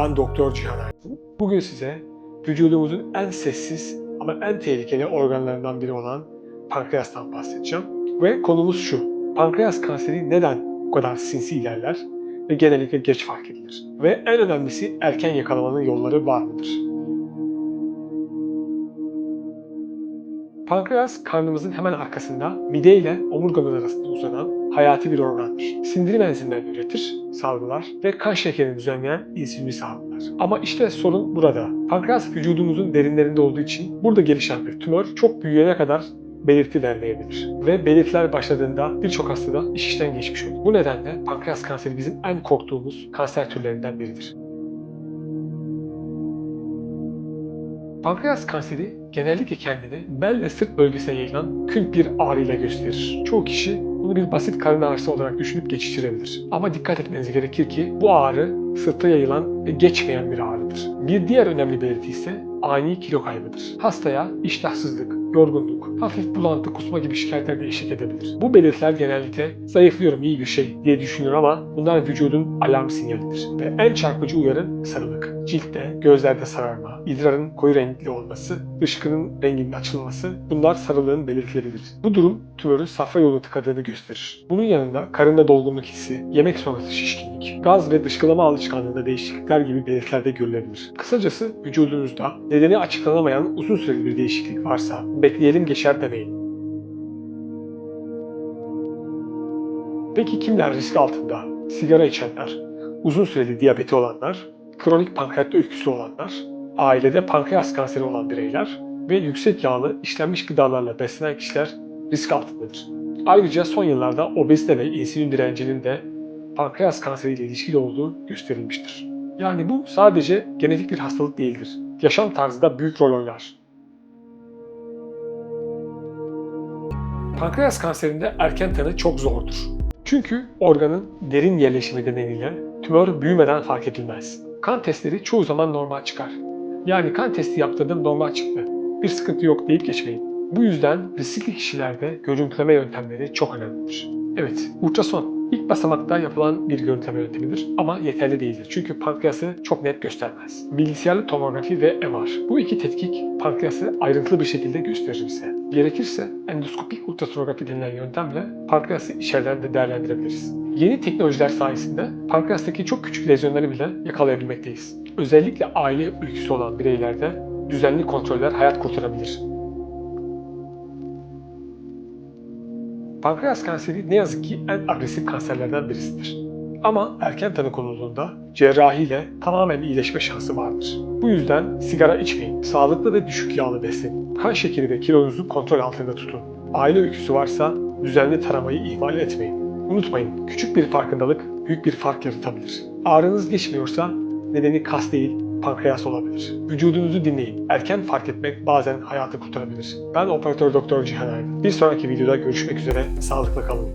Ben Doktor Cihan Aydın. Bugün size vücudumuzun en sessiz ama en tehlikeli organlarından biri olan pankreastan bahsedeceğim. Ve konumuz şu. Pankreas kanseri neden bu kadar sinsi ilerler ve genellikle geç fark edilir? Ve en önemlisi erken yakalamanın yolları var mıdır? Pankreas karnımızın hemen arkasında mide ile omurgamız arasında uzanan hayati bir organdır. Sindirim enzimlerini üretir, salgılar ve kan şekerini düzenleyen insülini salgılar. Ama işte sorun burada. Pankreas vücudumuzun derinlerinde olduğu için burada gelişen bir tümör çok büyüyene kadar belirti vermeyebilir. Ve belirtiler başladığında birçok hastada iş işten geçmiş olur. Bu nedenle pankreas kanseri bizim en korktuğumuz kanser türlerinden biridir. Pankreas kanseri genellikle kendini bel ve sırt bölgesine yayılan kül bir ağrıyla gösterir. Çoğu kişi bunu bir basit karın ağrısı olarak düşünüp geçiştirebilir. Ama dikkat etmeniz gerekir ki bu ağrı sırta yayılan ve geçmeyen bir ağrıdır. Bir diğer önemli belirti ise ani kilo kaybıdır. Hastaya iştahsızlık, yorgunluk, hafif bulantı, kusma gibi şikayetler de eşlik edebilir. Bu belirtiler genellikle zayıflıyorum iyi bir şey diye düşünür ama bunlar vücudun alarm sinyalidir. Ve en çarpıcı uyarı sarılık. Ciltte, gözlerde sararma, idrarın koyu renkli olması, dışkının renginin açılması bunlar sarılığın belirtileridir. Bu durum tümörün safra yolunu tıkadığını gösterir. Bunun yanında karında dolgunluk hissi, yemek sonrası şişkinlik, gaz ve dışkılama alışkanlığında değişiklikler gibi belirtiler de görülebilir. Kısacası vücudunuzda nedeni açıklanamayan uzun süreli bir değişiklik varsa bekleyelim geçer demeyin. Peki kimler risk altında? Sigara içenler, uzun süreli diyabeti olanlar, kronik pankreatta öyküsü olanlar, ailede pankreas kanseri olan bireyler ve yüksek yağlı işlenmiş gıdalarla beslenen kişiler risk altındadır. Ayrıca son yıllarda obezite ve insülin direncinin de pankreas kanseriyle ilişkili olduğu gösterilmiştir. Yani bu sadece genetik bir hastalık değildir. Yaşam tarzı da büyük rol oynar. Pankreas kanserinde erken tanı çok zordur. Çünkü organın derin yerleşimi nedeniyle tümör büyümeden fark edilmez. Kan testleri çoğu zaman normal çıkar. Yani kan testi yaptırdım normal çıktı. Bir sıkıntı yok deyip geçmeyin. Bu yüzden riskli kişilerde görüntüleme yöntemleri çok önemlidir. Evet, ultrason ilk basamakta yapılan bir görüntüleme yöntemidir ama yeterli değildir. Çünkü pankreası çok net göstermez. Bilgisayarlı tomografi ve MR. Bu iki tetkik pankreası ayrıntılı bir şekilde gösterir. Gerekirse endoskopik ultrasonografi denilen yöntemle pankreası içeriden de değerlendirebiliriz. Yeni teknolojiler sayesinde pankreastaki çok küçük lezyonları bile yakalayabilmekteyiz. Özellikle aile öyküsü olan bireylerde düzenli kontroller hayat kurtarabilir. Pankreas kanseri ne yazık ki en agresif kanserlerden birisidir. Ama erken tanı konulduğunda cerrahiyle tamamen iyileşme şansı vardır. Bu yüzden sigara içmeyin, sağlıklı ve düşük yağlı beslenin, kan şekeri ve kilonuzu kontrol altında tutun. Aile öyküsü varsa düzenli taramayı ihmal etmeyin. Unutmayın, küçük bir farkındalık büyük bir fark yaratabilir. Ağrınız geçmiyorsa nedeni kas değil, pankreas olabilir. Vücudunuzu dinleyin. Erken fark etmek bazen hayatı kurtarabilir. Ben operatör doktor Cihan Aydın. Bir sonraki videoda görüşmek üzere. Sağlıkla kalın.